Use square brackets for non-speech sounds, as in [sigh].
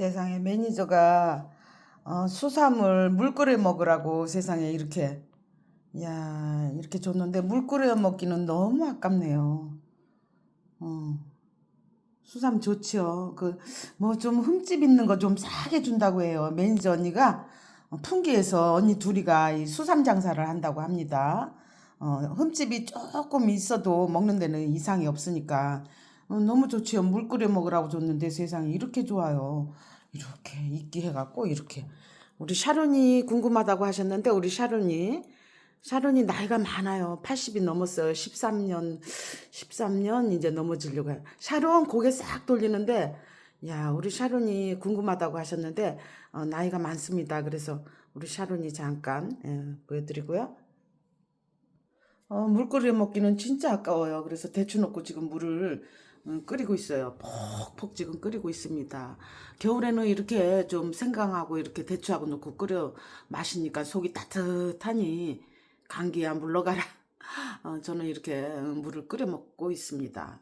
세상에 매니저가 어, 수삼을 물 끓여 먹으라고 세상에 이렇게 야 이렇게 줬는데 물 끓여 먹기는 너무 아깝네요. 어, 수삼 좋지요. 그 뭐 좀 흠집 있는 거 좀 싸게 준다고 해요. 매니저 언니가 어, 풍기에서 언니 둘이가 이 수삼 장사를 한다고 합니다. 어, 흠집이 조금 있어도 먹는 데는 이상이 없으니까 어, 너무 좋지요. 물 끓여 먹으라고 줬는데 세상에 이렇게 좋아요. 이렇게 있게 해갖고 이렇게 우리 샤론이 궁금하다고 하셨는데 우리 샤론이 샤론이 나이가 많아요. 80이 넘었어요. 13년 13년 이제 넘어지려고 해요. 샤론 고개 싹 돌리는데 야 우리 샤론이 궁금하다고 하셨는데 어, 나이가 많습니다. 그래서 우리 샤론이 잠깐 예, 보여드리고요. 어, 물 끓여 먹기는 진짜 아까워요. 그래서 대추 넣고 지금 물을 음, 끓이고 있어요. 퍽퍽 지금 끓이고 있습니다. 겨울에는 이렇게 좀 생강하고 이렇게 대추하고 넣고 끓여 마시니까 속이 따뜻하니 감기야 물러가라. [laughs] 어, 저는 이렇게 물을 끓여 먹고 있습니다.